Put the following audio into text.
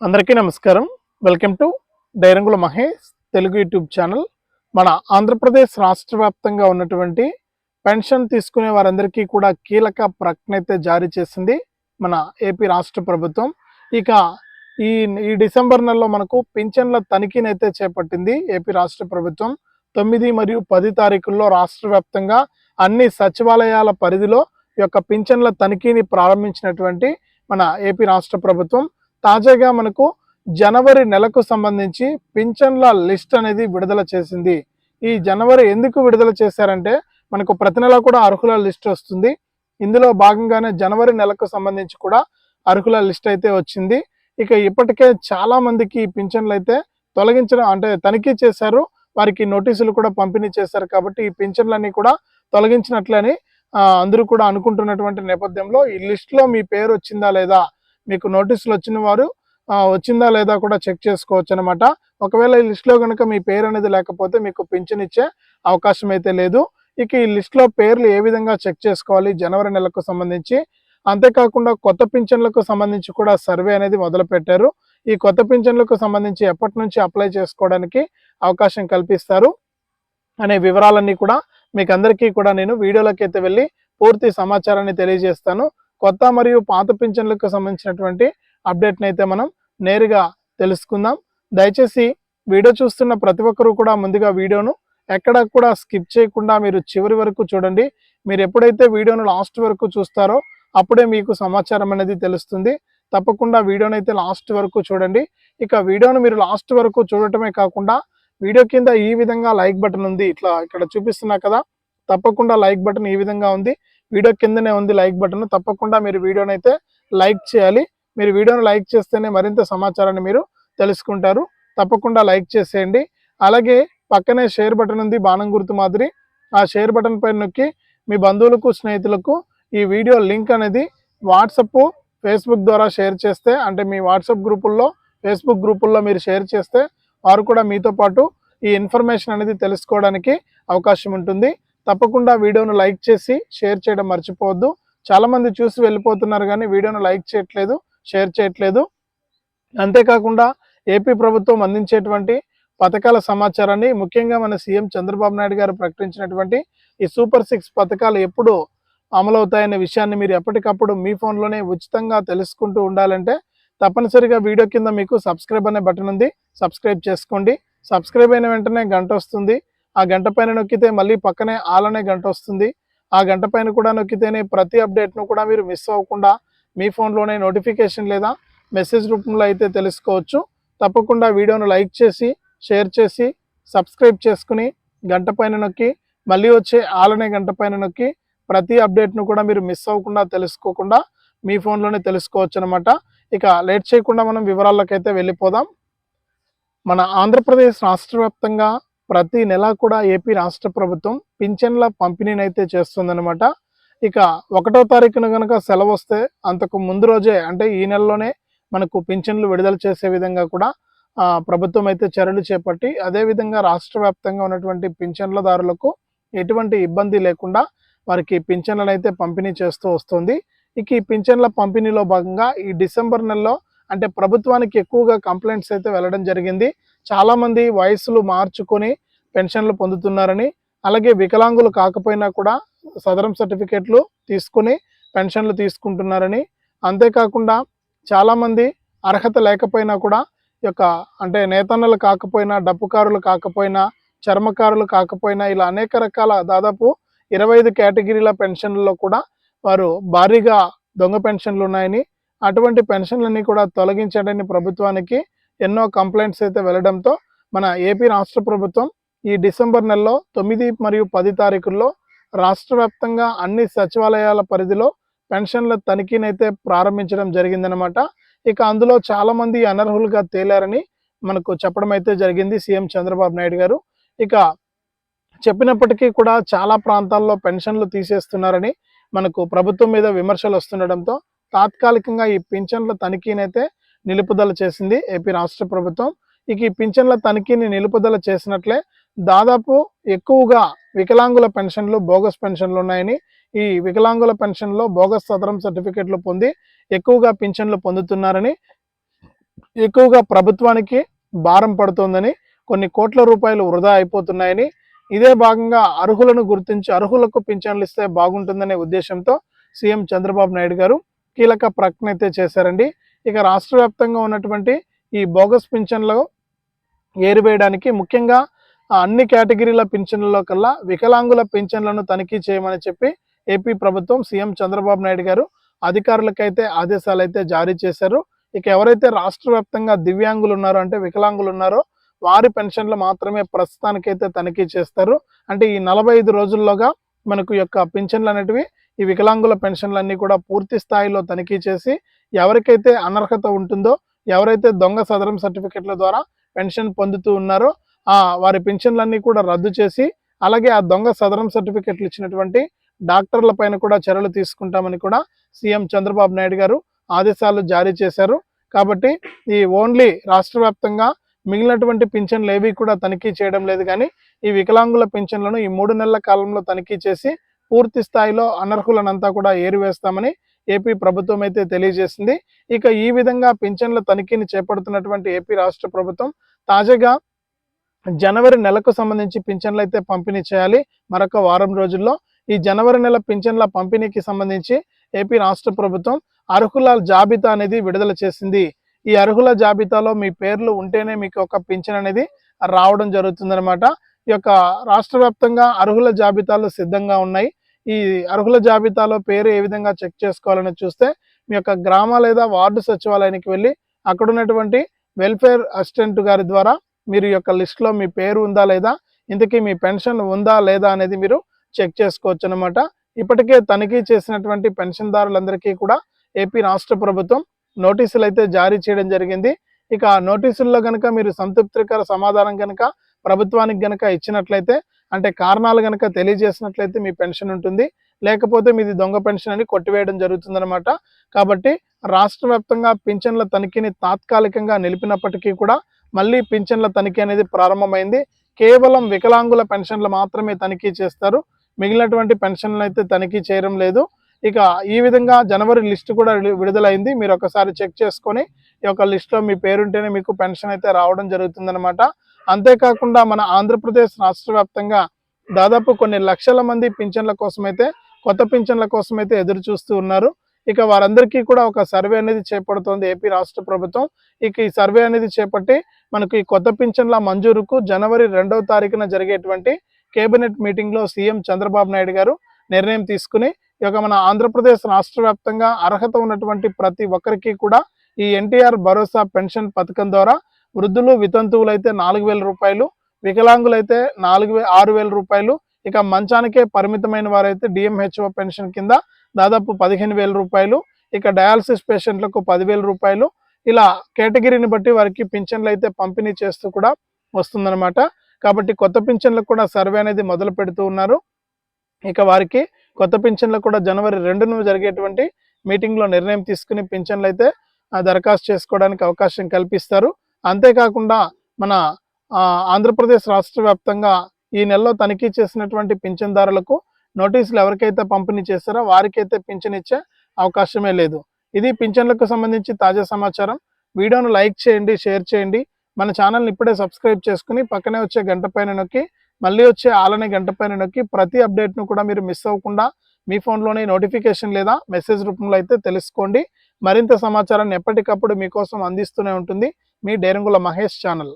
అందరికీ నమస్కారం. Welcome to డైరంగుల మహేష్ తెలుగు యూట్యూబ్ ఛానల్. మన ఆంధ్రప్రదేశ్ రాష్ట్ర వ్యాప్తంగా ఉన్నటువంటి పెన్షన్ తీసుకునే వారందరికీ కూడా కీలక ప్రకటన అయితే జారీ చేసింది మన ఏపీ రాష్ట్ర ప్రభుత్వం. ఇక ఈ ఈ డిసెంబర్ నెలలో మనకు పింఛన్ల తనిఖీని అయితే చేపట్టింది ఏపీ రాష్ట్ర ప్రభుత్వం. తొమ్మిది మరియు పది తారీఖుల్లో రాష్ట్ర వ్యాప్తంగా అన్ని సచివాలయాల పరిధిలో ఈ యొక్క పింఛన్ల తనిఖీని ప్రారంభించినటువంటి మన ఏపీ రాష్ట్ర ప్రభుత్వం. తాజాగా మనకు జనవరి నెలకు సంబంధించి పింఛన్ల లిస్ట్ అనేది విడుదల చేసింది. ఈ జనవరి ఎందుకు విడుదల చేశారంటే మనకు ప్రతి నెల కూడా అర్హుల లిస్ట్ వస్తుంది. ఇందులో భాగంగానే జనవరి నెలకు సంబంధించి కూడా అర్హుల లిస్ట్ అయితే వచ్చింది. ఇక ఇప్పటికే చాలా మందికి ఈ పింఛన్లు అయితే తొలగించడం అంటే తనిఖీ చేశారు. వారికి నోటీసులు కూడా పంపిణీ చేశారు కాబట్టి ఈ పింఛన్లన్నీ కూడా తొలగించినట్లని అందరూ కూడా అనుకుంటున్నటువంటి నేపథ్యంలో ఈ లిస్ట్లో మీ పేరు వచ్చిందా లేదా మీకు నోటీసులు వచ్చిన వారు వచ్చిందా లేదా కూడా చెక్ చేసుకోవచ్చు అనమాట ఒకవేళ ఈ లిస్ట్లో కనుక మీ పేరు అనేది లేకపోతే మీకు పింఛన్ ఇచ్చే అవకాశం అయితే లేదు. ఇక ఈ లిస్ట్లో పేర్లు ఏ విధంగా చెక్ చేసుకోవాలి జనవరి నెలకు సంబంధించి అంతేకాకుండా కొత్త పింఛన్లకు సంబంధించి కూడా సర్వే అనేది మొదలుపెట్టారు. ఈ కొత్త పింఛన్లకు సంబంధించి ఎప్పటి నుంచి అప్లై చేసుకోవడానికి అవకాశం కల్పిస్తారు అనే వివరాలన్నీ కూడా మీకు అందరికీ కూడా నేను వీడియోలోకి అయితే వెళ్ళి పూర్తి సమాచారాన్ని తెలియజేస్తాను. కొత్త మరియు పాత పింఛన్లకు సంబంధించినటువంటి అప్డేట్ని అయితే మనం నేరుగా తెలుసుకుందాం. దయచేసి వీడియో చూస్తున్న ప్రతి ఒక్కరూ కూడా ముందుగా వీడియోను ఎక్కడా కూడా స్కిప్ చేయకుండా మీరు చివరి వరకు చూడండి. మీరు ఎప్పుడైతే వీడియోను లాస్ట్ వరకు చూస్తారో అప్పుడే మీకు సమాచారం అనేది తెలుస్తుంది. తప్పకుండా వీడియోని అయితే లాస్ట్ వరకు చూడండి. ఇక వీడియోను మీరు లాస్ట్ వరకు చూడటమే కాకుండా వీడియో కింద ఈ విధంగా లైక్ బటన్ ఉంది. ఇట్లా ఇక్కడ చూపిస్తున్నా కదా తప్పకుండా లైక్ బటన్ ఈ విధంగా ఉంది. వీడియో కిందనే ఉంది లైక్ బటన్. తప్పకుండా మీరు వీడియోని అయితే లైక్ చేయాలి. మీరు వీడియోని లైక్ చేస్తేనే మరింత సమాచారాన్ని మీరు తెలుసుకుంటారు. తప్పకుండా లైక్ చేసేయండి. అలాగే పక్కనే షేర్ బటన్ ఉంది బాణం గుర్తు మాదిరి. ఆ షేర్ బటన్ పైన నొక్కి మీ బంధువులకు స్నేహితులకు ఈ వీడియో లింక్ అనేది వాట్సప్ ఫేస్బుక్ ద్వారా షేర్ చేస్తే అంటే మీ వాట్సాప్ గ్రూపుల్లో ఫేస్బుక్ గ్రూపుల్లో మీరు షేర్ చేస్తే వారు కూడా మీతో పాటు ఈ ఇన్ఫర్మేషన్ అనేది తెలుసుకోవడానికి అవకాశం ఉంటుంది. తప్పకుండా వీడియోను లైక్ చేసి షేర్ చేయడం మర్చిపోవద్దు. చాలా మంది చూసి వెళ్ళిపోతున్నారు కానీ వీడియోను లైక్ చేయట్లేదు షేర్ చేయట్లేదు. అంతేకాకుండా ఏపీ ప్రభుత్వం అందించేటువంటి పథకాల సమాచారాన్ని ముఖ్యంగా మన సీఎం చంద్రబాబు నాయుడు గారు ప్రకటించినటువంటి ఈ సూపర్ సిక్స్ పథకాలు ఎప్పుడు అమలవుతాయనే విషయాన్ని మీరు ఎప్పటికప్పుడు మీ ఫోన్లోనే ఉచితంగా తెలుసుకుంటూ ఉండాలంటే తప్పనిసరిగా వీడియో కింద మీకు సబ్స్క్రైబ్ అనే బటన్ ఉంది. సబ్స్క్రైబ్ చేసుకోండి. సబ్స్క్రైబ్ అయిన వెంటనే గంట వస్తుంది. ఆ గంట పైన నొక్కితే మళ్ళీ పక్కనే ఆల్ అనే గంట వస్తుంది. ఆ గంట పైన కూడా నొక్కితేనే ప్రతి అప్డేట్ను కూడా మీరు మిస్ అవ్వకుండా మీ ఫోన్లోనే నోటిఫికేషన్ లేదా మెసేజ్ రూపంలో అయితే తెలుసుకోవచ్చు. తప్పకుండా వీడియోను లైక్ చేసి షేర్ చేసి సబ్స్క్రైబ్ చేసుకుని గంట పైన నొక్కి మళ్ళీ వచ్చే ఆలనే గంట పైన నొక్కి ప్రతి అప్డేట్ను కూడా మీరు మిస్ అవ్వకుండా తెలుసుకోకుండా మీ ఫోన్లోనే తెలుసుకోవచ్చు అనమాట ఇక లేట్ చేయకుండా మనం వివరాల్లోకి అయితే వెళ్ళిపోదాం. మన ఆంధ్రప్రదేశ్ రాష్ట్ర వ్యాప్తంగా ప్రతి నెల కూడా ఏపీ రాష్ట్ర ప్రభుత్వం పింఛన్ల పంపిణీని అయితే చేస్తుందన్నమాట. ఇక ఒకటో తారీఖున కనుక సెలవు వస్తే అంతకు ముందు రోజే అంటే ఈ నెలలోనే మనకు పింఛన్లు విడుదల చేసే విధంగా కూడా ప్రభుత్వం అయితే చర్యలు చేపట్టి అదేవిధంగా రాష్ట్ర వ్యాప్తంగా ఉన్నటువంటి పింఛన్లదారులకు ఎటువంటి ఇబ్బంది లేకుండా వారికి పింఛన్లను అయితే పంపిణీ చేస్తూ వస్తుంది. ఇక ఈ పింఛన్ల పంపిణీలో భాగంగా ఈ డిసెంబర్ నెలలో అంటే ప్రభుత్వానికి ఎక్కువగా కంప్లైంట్స్ అయితే వెళ్ళడం జరిగింది. చాలామంది వయసులు మార్చుకొని పెన్షన్లు పొందుతున్నారని అలాగే వికలాంగులు కాకపోయినా కూడా సదరం సర్టిఫికేట్లు తీసుకుని పెన్షన్లు తీసుకుంటున్నారని. అంతేకాకుండా చాలామంది అర్హత లేకపోయినా కూడా యొక్క అంటే నేతన్నలు కాకపోయినా డప్పుకారులు కాకపోయినా చర్మకారులు కాకపోయినా ఇలా అనేక రకాల దాదాపు ఇరవై ఐదు కేటగిరీల పెన్షన్లలో కూడా వారు భారీగా దొంగ పెన్షన్లు ఉన్నాయని అటువంటి పెన్షన్లన్నీ కూడా తొలగించడని ప్రభుత్వానికి ఎన్నో కంప్లైంట్స్ అయితే వెళ్ళడంతో మన ఏపీ రాష్ట్ర ప్రభుత్వం ఈ డిసెంబర్ నెలలో తొమ్మిది మరియు పది తారీఖుల్లో రాష్ట్ర వ్యాప్తంగా అన్ని సచివాలయాల పరిధిలో పెన్షన్ల తనిఖీనైతే ప్రారంభించడం జరిగిందనమాట ఇక అందులో చాలా మంది అనర్హులుగా తేలారని మనకు చెప్పడం అయితే జరిగింది సీఎం చంద్రబాబు నాయుడు గారు. ఇక చెప్పినప్పటికీ కూడా చాలా ప్రాంతాల్లో పెన్షన్లు తీసేస్తున్నారని మనకు ప్రభుత్వం మీద విమర్శలు వస్తుండడంతో తాత్కాలికంగా ఈ పింఛన్ల తనిఖీనైతే నిలుపుదల చేసింది ఏపీ రాష్ట్ర ప్రభుత్వం. ఇక ఈ పింఛన్ల తనిఖీని నిలుపుదల చేసినట్లే దాదాపు ఎక్కువగా వికలాంగుల పెన్షన్లు బోగస్ పెన్షన్లు ఉన్నాయని ఈ వికలాంగుల పెన్షన్లో బోగస్ సదరం సర్టిఫికెట్లు పొంది ఎక్కువగా పింఛన్లు పొందుతున్నారని ఎక్కువగా ప్రభుత్వానికి భారం పడుతోందని కొన్ని కోట్ల రూపాయలు వృధా అయిపోతున్నాయని ఇదే భాగంగా అర్హులను గుర్తించి అర్హులకు పింఛన్లు ఇస్తే బాగుంటుందనే ఉద్దేశంతో సీఎం చంద్రబాబు నాయుడు గారు కీలక ప్రకటన అయితే చేశారండి. ఇక రాష్ట్ర వ్యాప్తంగా ఉన్నటువంటి ఈ బోగస్ పింఛన్లు ఏరివేయడానికి ముఖ్యంగా అన్ని కేటగిరీల పింఛన్లలో కల్లా వికలాంగుల పింఛన్లను తనిఖీ చేయమని చెప్పి ఏపీ ప్రభుత్వం సీఎం చంద్రబాబు నాయుడు గారు అధికారులకైతే ఆదేశాలు అయితే జారీ చేశారు. ఇక ఎవరైతే రాష్ట్ర వ్యాప్తంగా దివ్యాంగులు ఉన్నారో అంటే వికలాంగులు ఉన్నారో వారి పెన్షన్లు మాత్రమే ప్రస్తుతానికైతే తనిఖీ చేస్తారు. అంటే ఈ నలభై ఐదు రోజుల్లోగా మనకు యొక్క పింఛన్లు అనేటివి ఈ వికలాంగుల పెన్షన్లన్నీ కూడా పూర్తి స్థాయిలో తనిఖీ చేసి ఎవరికైతే అనర్హత ఉంటుందో ఎవరైతే దొంగ సదరం సర్టిఫికెట్ల ద్వారా పెన్షన్ పొందుతూ ఉన్నారో ఆ వారి పెన్షన్లన్నీ కూడా రద్దు చేసి అలాగే ఆ దొంగ సదరం సర్టిఫికెట్లు ఇచ్చినటువంటి డాక్టర్ల పైన కూడా చర్యలు తీసుకుంటామని కూడా సీఎం చంద్రబాబు నాయుడు గారు ఆదేశాలు జారీ చేశారు. కాబట్టి ఈ ఓన్లీ రాష్ట్ర వ్యాప్తంగా మిగిలినటువంటి పింఛన్లు ఏవి కూడా తనిఖీ చేయడం లేదు కానీ ఈ వికలాంగుల పింఛన్లను ఈ మూడు నెలల కాలంలో తనిఖీ చేసి పూర్తి స్థాయిలో అనర్హులనంతా కూడా ఏరివేస్తామని ఏపీ ప్రభుత్వం అయితే తెలియజేసింది. ఇక ఈ విధంగా పింఛన్ల తనిఖీని చేపడుతున్నటువంటి ఏపీ రాష్ట్ర ప్రభుత్వం తాజాగా జనవరి నెలకు సంబంధించి పింఛన్లు అయితే పంపిణీ చేయాలి. మరొక వారం రోజుల్లో ఈ జనవరి నెల పింఛన్ల పంపిణీకి సంబంధించి ఏపీ రాష్ట్ర ప్రభుత్వం అర్హుల జాబితా అనేది విడుదల చేసింది. ఈ అర్హుల జాబితాలో మీ పేర్లు ఉంటేనే మీకు ఒక పింఛన్ అనేది రావడం జరుగుతుందనమాట ఈ యొక్క రాష్ట్ర వ్యాప్తంగా అర్హుల జాబితాలు సిద్ధంగా ఉన్నాయి. ఈ అర్హుల జాబితాలో పేరు ఏ విధంగా చెక్ చేసుకోవాలని చూస్తే మీ యొక్క గ్రామ లేదా వార్డు సచివాలయానికి వెళ్ళి అక్కడ ఉన్నటువంటి వెల్ఫేర్ అసిస్టెంట్ గారి ద్వారా మీరు ఈ యొక్క లిస్ట్లో మీ పేరు ఉందా లేదా ఇంతకీ మీ పెన్షన్ ఉందా లేదా అనేది మీరు చెక్ చేసుకోవచ్చు అనమాట ఇప్పటికే తనిఖీ చేసినటువంటి పెన్షన్దారులందరికీ కూడా ఏపీ రాష్ట్ర ప్రభుత్వం నోటీసులు అయితే జారీ చేయడం జరిగింది. ఇక ఆ నోటీసుల్లో కనుక మీరు సంతృప్తికర సమాధానం కనుక ప్రభుత్వానికి కనుక ఇచ్చినట్లయితే అంటే కారణాలు కనుక తెలియజేసినట్లయితే మీ పెన్షన్ ఉంటుంది. లేకపోతే మీది దొంగ పెన్షన్ అని కొట్టివేయడం జరుగుతుందన్నమాట. కాబట్టి రాష్ట్ర వ్యాప్తంగా పింఛన్ల తనిఖీని తాత్కాలికంగా నిలిపినప్పటికీ కూడా మళ్ళీ పింఛన్ల తనిఖీ అనేది ప్రారంభమైంది. కేవలం వికలాంగుల పెన్షన్లు మాత్రమే తనిఖీ చేస్తారు. మిగిలినటువంటి పెన్షన్లు అయితే తనిఖీ చేయడం లేదు. ఇక ఈ విధంగా జనవరి లిస్ట్ కూడా విడుదలైంది. మీరు ఒకసారి చెక్ చేసుకొని ఈ యొక్క లిస్ట్లో మీ పేరుంటేనే మీకు పెన్షన్ అయితే రావడం జరుగుతుందన్నమాట. అంతేకాకుండా మన ఆంధ్రప్రదేశ్ రాష్ట్ర వ్యాప్తంగా దాదాపు కొన్ని లక్షల మంది పింఛన్ల కోసమైతే కొత్త పింఛన్ల కోసమైతే ఎదురు చూస్తూ ఉన్నారు. ఇక వారందరికీ కూడా ఒక సర్వే అనేది చేపడుతోంది ఏపీ రాష్ట్ర ప్రభుత్వం. ఇక ఈ సర్వే అనేది చేపట్టి మనకు ఈ కొత్త పింఛన్ల మంజూరుకు జనవరి రెండవ తారీఖున జరిగేటువంటి కేబినెట్ మీటింగ్లో సీఎం చంద్రబాబు నాయుడు గారు నిర్ణయం తీసుకుని ఈ యొక్క మన ఆంధ్రప్రదేశ్ రాష్ట్ర వ్యాప్తంగా అర్హత ఉన్నటువంటి ప్రతి ఒక్కరికి కూడా ఈ ఎన్టీఆర్ భరోసా పెన్షన్ పథకం ద్వారా వృద్ధులు వితంతువులు అయితే నాలుగు వేల రూపాయలు వికలాంగులైతే నాలుగు వే ఆరు వేల రూపాయలు ఇక మంచానికే పరిమితమైన వారైతే డిఎంహెచ్ఓ పెన్షన్ కింద దాదాపు పదిహేను వేల రూపాయలు ఇక డయాలసిస్ పేషెంట్లకు పదివేల రూపాయలు ఇలా కేటగిరీని బట్టి వారికి పింఛన్లు అయితే పంపిణీ చేస్తూ కూడా వస్తుందన్నమాట. కాబట్టి కొత్త పింఛన్లకు కూడా సర్వే అనేది మొదలు పెడుతూ ఉన్నారు. ఇక వారికి కొత్త పింఛన్లకు కూడా జనవరి రెండున జరిగేటువంటి మీటింగ్లో నిర్ణయం తీసుకుని పింఛన్లు అయితే దరఖాస్తు చేసుకోవడానికి అవకాశం కల్పిస్తారు. అంతేకాకుండా మన ఆంధ్రప్రదేశ్ రాష్ట్ర వ్యాప్తంగా ఈ నెలలో తనిఖీ చేసినటువంటి పింఛన్దారులకు నోటీసులు ఎవరికైతే పంపిణీ చేస్తారో వారికైతే పింఛన్ ఇచ్చే అవకాశమే లేదు. ఇది పింఛన్లకు సంబంధించి తాజా సమాచారం. వీడియోను లైక్ చేయండి షేర్ చేయండి. మన ఛానల్ని ఇప్పుడే సబ్స్క్రైబ్ చేసుకుని పక్కనే వచ్చే గంట పైన నొక్కి మళ్ళీ వచ్చే ఆలనే గంట పైన నొక్కి ప్రతి అప్డేట్ను కూడా మీరు మిస్ అవ్వకుండా మీ ఫోన్లోనే నోటిఫికేషన్ లేదా మెసేజ్ రూపంలో అయితే తెలుసుకోండి. మరింత సమాచారాన్ని ఎప్పటికప్పుడు మీకోసం అందిస్తూనే ఉంటుంది. మీ డేరంగుల మహేష్ ఛానల్.